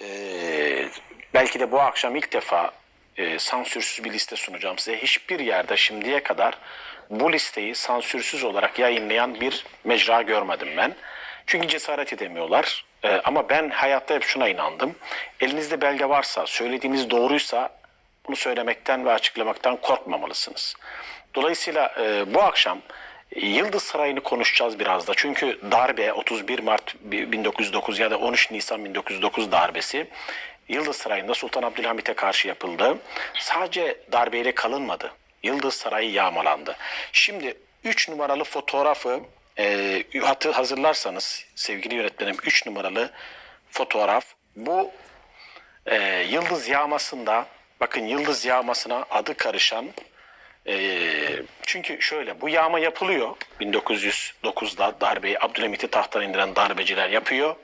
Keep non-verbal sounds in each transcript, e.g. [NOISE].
Ee, belki de bu akşam ilk defa e, sansürsüz bir liste sunacağım size. Hiçbir yerde şimdiye kadar bu listeyi sansürsüz olarak yayınlayan bir mecra görmedim ben. Çünkü cesaret edemiyorlar. Ee, ama ben hayatta hep şuna inandım. Elinizde belge varsa, söylediğiniz doğruysa bunu söylemekten ve açıklamaktan korkmamalısınız. Dolayısıyla e, bu akşam e, Yıldız Sarayı'nı konuşacağız biraz da. Çünkü darbe 31 Mart 1909 ya da 13 Nisan 1909 darbesi Yıldız Sarayı'nda Sultan Abdülhamit'e karşı yapıldı. Sadece darbeyle kalınmadı. Yıldız Sarayı yağmalandı. Şimdi 3 numaralı fotoğrafı e, hatı hazırlarsanız sevgili yönetmenim 3 numaralı fotoğraf bu e, yıldız yağmasında bakın yıldız yağmasına adı karışan e, çünkü şöyle bu yağma yapılıyor 1909'da darbeyi Abdülhamit'i tahttan indiren darbeciler yapıyor.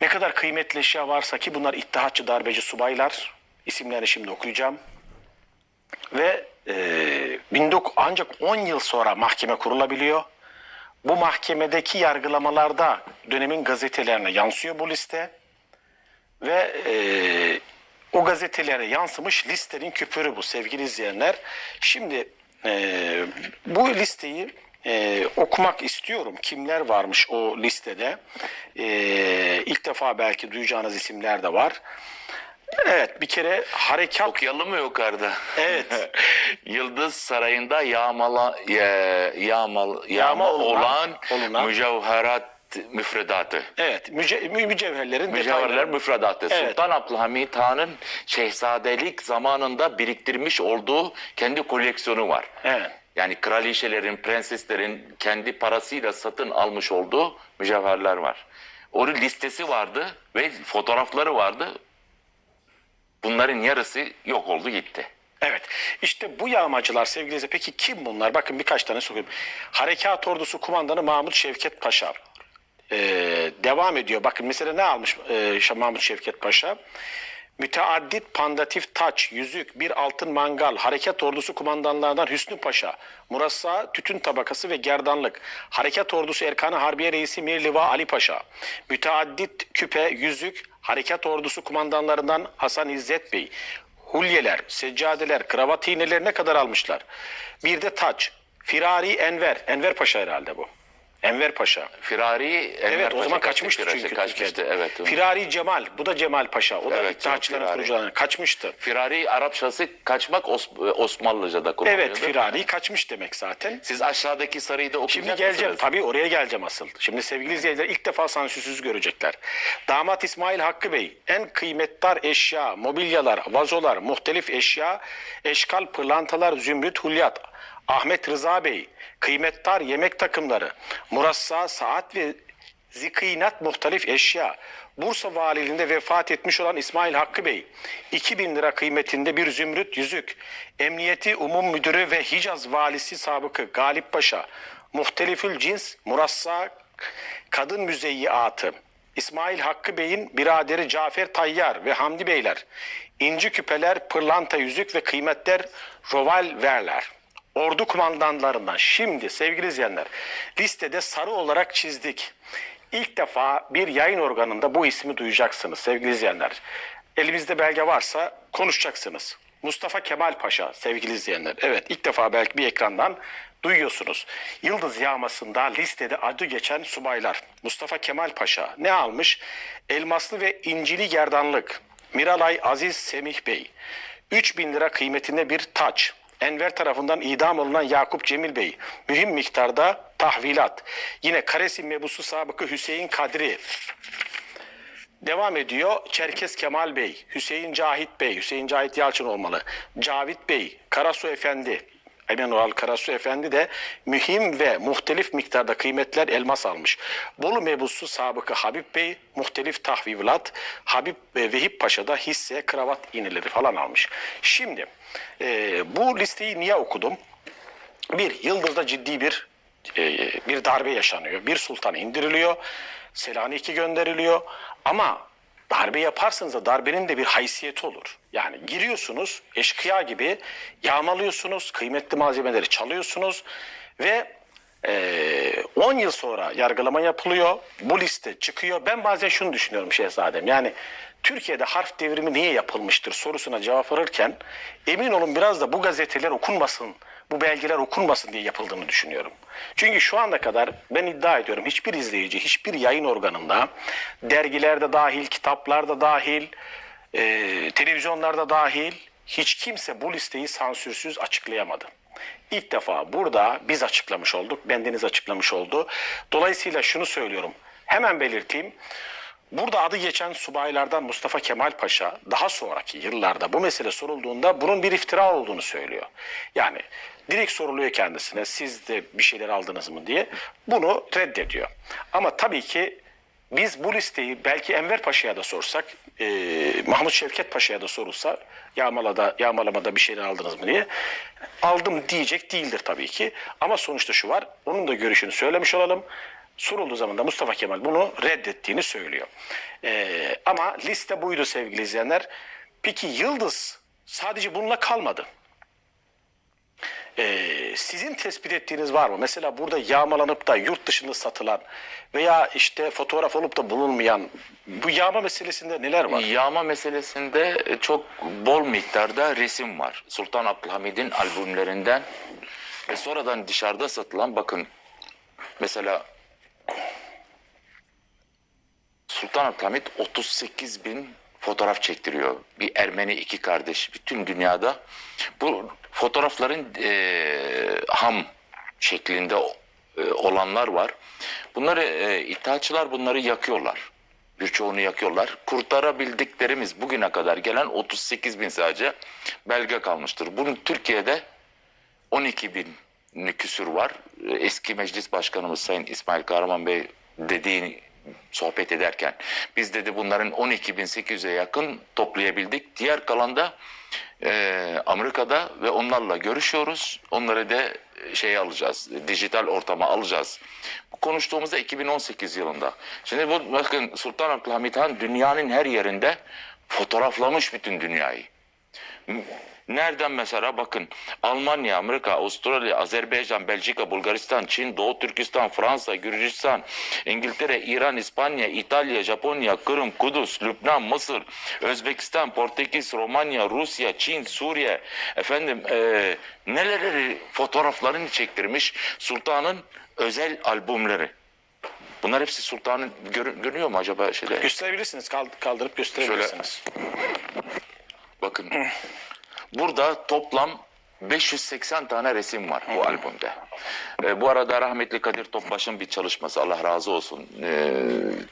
Ne kadar kıymetli eşya varsa ki bunlar İttihatçı darbeci subaylar isimlerini şimdi okuyacağım. Ve e, 19 ancak 10 yıl sonra mahkeme kurulabiliyor. Bu mahkemedeki yargılamalarda dönemin gazetelerine yansıyor bu liste ve e, gazetelere yansımış listenin küpürü bu sevgili izleyenler. Şimdi e, bu listeyi e, okumak istiyorum. Kimler varmış o listede? E, ilk defa belki duyacağınız isimler de var. Evet bir kere harekat Okuyalım mı yukarıda? Evet. [LAUGHS] Yıldız Sarayı'nda yağmala, ya, yağmal, yağma, Yağma olunan- olan, olunan- mücevherat müfredatı. evet müce, mü- mücevherlerin Mücevherler detayları. müfredatı. Evet. Sultan Abdülhamit Han'ın şehzadelik zamanında biriktirmiş olduğu kendi koleksiyonu var. Evet. Yani kraliçelerin, prenseslerin kendi parasıyla satın almış olduğu mücevherler var. Onun listesi vardı ve fotoğrafları vardı. Bunların yarısı yok oldu gitti. Evet. İşte bu yağmacılar sevgili izleyiciler. Peki kim bunlar? Bakın birkaç tane sokuyorum. Harekat Ordusu Kumandanı Mahmut Şevket Paşa. Ee, devam ediyor. Bakın mesela ne almış e, Mahmut Şevket Paşa? Müteaddit pandatif taç, yüzük, bir altın mangal, harekat ordusu kumandanlarından Hüsnü Paşa, Murassa, tütün tabakası ve gerdanlık, harekat ordusu Erkanı Harbiye Reisi Mir Liva Ali Paşa, müteaddit küpe, yüzük, harekat ordusu kumandanlarından Hasan İzzet Bey, hulyeler, seccadeler, kravat iğneleri ne kadar almışlar? Bir de taç, firari Enver, Enver Paşa herhalde bu. Enver Paşa. Firari Enver Evet o Paşa zaman kaçmıştı çünkü kaçmıştı. Türkiye'de. Evet. Firari Cemal, bu da Cemal Paşa. O da Evet, İttihatçıların Firari. kurucularından kaçmıştı. Firari Arapçası kaçmak Os- Osmanlıca'da kullanılıyordu. Evet Firari kaçmış demek zaten. Siz aşağıdaki sarıyı da okuyacak Şimdi geleceğim. mısınız? Tabii oraya geleceğim asıl. Şimdi sevgili izleyiciler ilk defa sansürsüz görecekler. Damat İsmail Hakkı Bey en kıymetdar eşya, mobilyalar, vazolar, muhtelif eşya, eşkal, pırlantalar, zümrüt, hulyat. Ahmet Rıza Bey, kıymetdar yemek takımları, murassa, saat ve zikînat muhtelif eşya. Bursa valiliğinde vefat etmiş olan İsmail Hakkı Bey, 2000 lira kıymetinde bir zümrüt yüzük, Emniyeti Umum Müdürü ve Hicaz Valisi Sabıkı Galip Paşa, muhtelifül cins, murassa, kadın müzeyyiatı, İsmail Hakkı Bey'in biraderi Cafer Tayyar ve Hamdi Beyler, inci küpeler, pırlanta yüzük ve kıymetler rovalverler. Ordu kumandanlarından şimdi sevgili izleyenler listede sarı olarak çizdik. İlk defa bir yayın organında bu ismi duyacaksınız sevgili izleyenler. Elimizde belge varsa konuşacaksınız. Mustafa Kemal Paşa sevgili izleyenler. Evet ilk defa belki bir ekrandan duyuyorsunuz. Yıldız yağmasında listede adı geçen subaylar. Mustafa Kemal Paşa ne almış? Elmaslı ve incili gerdanlık. Miralay Aziz Semih Bey. 3000 lira kıymetinde bir taç. Enver tarafından idam olunan Yakup Cemil Bey. Mühim miktarda tahvilat. Yine Karesi mebusu sabıkı Hüseyin Kadri. Devam ediyor. Çerkes Kemal Bey, Hüseyin Cahit Bey, Hüseyin Cahit Yalçın olmalı. Cavit Bey, Karasu Efendi, Emin Oral Karasu Efendi de mühim ve muhtelif miktarda kıymetler elmas almış. Bolu mebusu sabıkı Habib Bey muhtelif tahvilat, Habib ve Vehip Paşa da hisse, kravat iğneleri falan almış. Şimdi e, bu listeyi niye okudum? Bir, Yıldız'da ciddi bir e, bir darbe yaşanıyor. Bir sultan indiriliyor. Selanik'e gönderiliyor. Ama darbe yaparsanız da darbenin de bir haysiyeti olur. Yani giriyorsunuz eşkıya gibi yağmalıyorsunuz, kıymetli malzemeleri çalıyorsunuz ve Ee, 10 yıl sonra yargılama yapılıyor. Bu liste çıkıyor. Ben bazen şunu düşünüyorum şehzadem. Yani Türkiye'de harf devrimi niye yapılmıştır sorusuna cevap verirken emin olun biraz da bu gazeteler okunmasın, bu belgeler okunmasın diye yapıldığını düşünüyorum. Çünkü şu ana kadar ben iddia ediyorum hiçbir izleyici, hiçbir yayın organında dergilerde dahil, kitaplarda dahil, e, televizyonlarda dahil hiç kimse bu listeyi sansürsüz açıklayamadı. İlk defa burada biz açıklamış olduk, bendeniz açıklamış oldu. Dolayısıyla şunu söylüyorum, hemen belirteyim. Burada adı geçen subaylardan Mustafa Kemal Paşa daha sonraki yıllarda bu mesele sorulduğunda bunun bir iftira olduğunu söylüyor. Yani direkt soruluyor kendisine siz de bir şeyler aldınız mı diye bunu reddediyor. Ama tabii ki biz bu listeyi belki Enver Paşa'ya da sorsak, e, Mahmut Şevket Paşa'ya da sorulsa yağmalada, yağmalamada bir şeyler aldınız mı diye aldım diyecek değildir tabii ki. Ama sonuçta şu var, onun da görüşünü söylemiş olalım. Sorulduğu zaman da Mustafa Kemal bunu reddettiğini söylüyor. E, ama liste buydu sevgili izleyenler. Peki Yıldız sadece bununla kalmadı. Ee, sizin tespit ettiğiniz var mı? Mesela burada yağmalanıp da yurt dışında satılan veya işte fotoğraf olup da bulunmayan bu yağma meselesinde neler var? Yağma meselesinde çok bol miktarda resim var. Sultan Abdülhamid'in albümlerinden ve sonradan dışarıda satılan bakın mesela Sultan Abdülhamid 38 bin fotoğraf çektiriyor. Bir Ermeni iki kardeş bütün dünyada. Bu fotoğrafların eee, ham şeklinde e, olanlar var. Bunları e, ittihatçılar bunları yakıyorlar. Birçoğunu yakıyorlar. Kurtarabildiklerimiz bugüne kadar gelen 38 bin sadece belge kalmıştır. Bunun Türkiye'de 12 bin küsür var. Eski meclis başkanımız Sayın İsmail Kahraman Bey dediğini sohbet ederken biz dedi bunların 12.800'e yakın toplayabildik. Diğer kalan da e, Amerika'da ve onlarla görüşüyoruz. Onları da e, şey alacağız, dijital ortama alacağız. Bu konuştuğumuzda 2018 yılında. Şimdi bu bakın Sultan Abdülhamit Han dünyanın her yerinde fotoğraflamış bütün dünyayı. Nereden mesela bakın Almanya, Amerika, Avustralya, Azerbaycan, Belçika, Bulgaristan, Çin, Doğu Türkistan, Fransa, Gürcistan, İngiltere, İran, İspanya, İtalya, Japonya, Kırım, Kudüs, Lübnan, Mısır, Özbekistan, Portekiz, Romanya, Rusya, Çin, Suriye efendim eee neleri fotoğraflarını çektirmiş Sultan'ın özel albümleri. Bunlar hepsi Sultan'ın gör- görünüyor mu acaba şeyde? Gösterebilirsiniz, kald- kaldırıp gösterebilirsiniz. Bakın burada toplam 580 tane resim var bu albümde. Ee, bu arada rahmetli Kadir Topbaş'ın bir çalışması Allah razı olsun. Ee,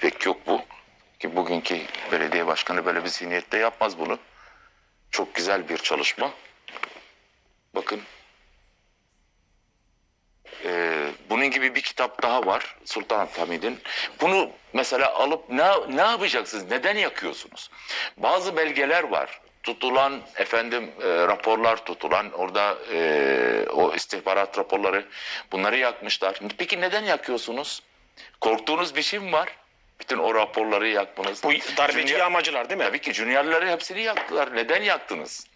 pek yok bu. Ki bugünkü belediye başkanı böyle bir zihniyette yapmaz bunu. Çok güzel bir çalışma. Bakın. Ee, bunun gibi bir kitap daha var Sultan Abdülhamid'in. Bunu mesela alıp ne, ne yapacaksınız? Neden yakıyorsunuz? Bazı belgeler var. Tutulan efendim e, raporlar tutulan orada e, o istihbarat raporları bunları yakmışlar. Peki neden yakıyorsunuz? Korktuğunuz bir şey mi var? Bütün o raporları yakmanız. Bu darbeci Junior- yağmacılar değil mi? Tabii ki Junior'ları hepsini yaktılar. Neden yaktınız?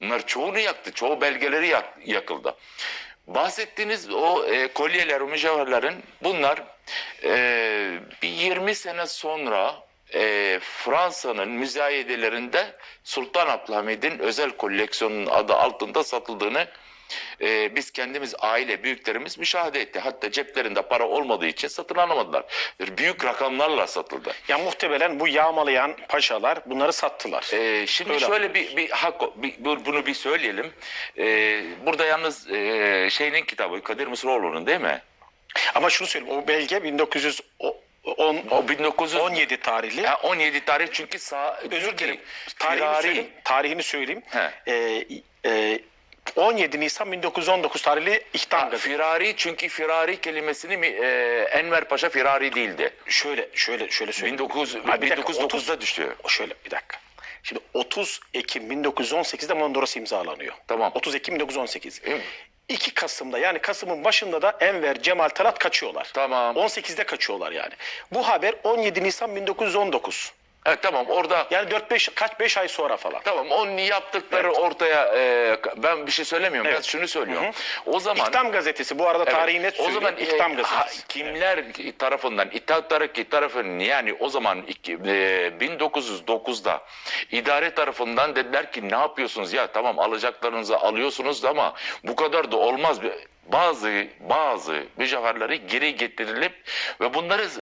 Bunlar çoğunu yaktı. Çoğu belgeleri yak- yakıldı. Bahsettiğiniz o e, kolyeler, o mücevherlerin bunlar e, bir 20 sene sonra e, Fransa'nın müzayedelerinde Sultan Abdülhamid'in özel koleksiyonunun adı altında satıldığını e, biz kendimiz aile büyüklerimiz müşahede etti. Hatta ceplerinde para olmadığı için satın alamadılar. Büyük rakamlarla satıldı. Ya muhtemelen bu yağmalayan paşalar bunları sattılar. Ee, şimdi Öyle şöyle bir, bir hak bir, bu- bunu bir söyleyelim. Ee, burada yalnız e, şeyin kitabı Kadir Mısıroğlu'nun değil mi? Ama şunu söyleyeyim, o belge 1910 O 1900 17 tarihli. Ha, 17 tarih çünkü sağ Özür dilerim. Firari- Tarihini söyleyeyim. Tarihini söyleyeyim. He. Ee, e, 17 Nisan 1919 tarihli ihtam Ha, gazetesi. Firari çünkü firari kelimesini mi- e, Enver Paşa firari değildi. Şöyle şöyle şöyle söyleyeyim. 19 Ha, bir dakika, 1909'da düştü. Şöyle bir dakika. Şimdi 30 Ekim 1918'de Mondros imzalanıyor. Tamam. 30 Ekim 1918. Değil mi? 2 Kasım'da yani Kasım'ın başında da Enver, Cemal, Talat kaçıyorlar. Tamam. 18'de kaçıyorlar yani. Bu haber 17 Nisan 1919. Evet tamam orada Yani 4-5 kaç 5 ay sonra falan. tamam onun yaptıkları ortaya e, ben bir şey söylemiyorum. Evet. Ben şunu söylüyorum. O zaman İhtam gazetesi bu arada Evet. tarihi net o söyleyeyim. zaman e, İhtam ha, gazetesi. kimler tarafından İttihat Terakki tarafının yani o zaman iki- e, 1909'da idare tarafından dediler ki ne yapıyorsunuz ya tamam alacaklarınızı alıyorsunuz ama bu kadar da olmaz. Bazı bazı mücevherleri geri getirilip ve bunları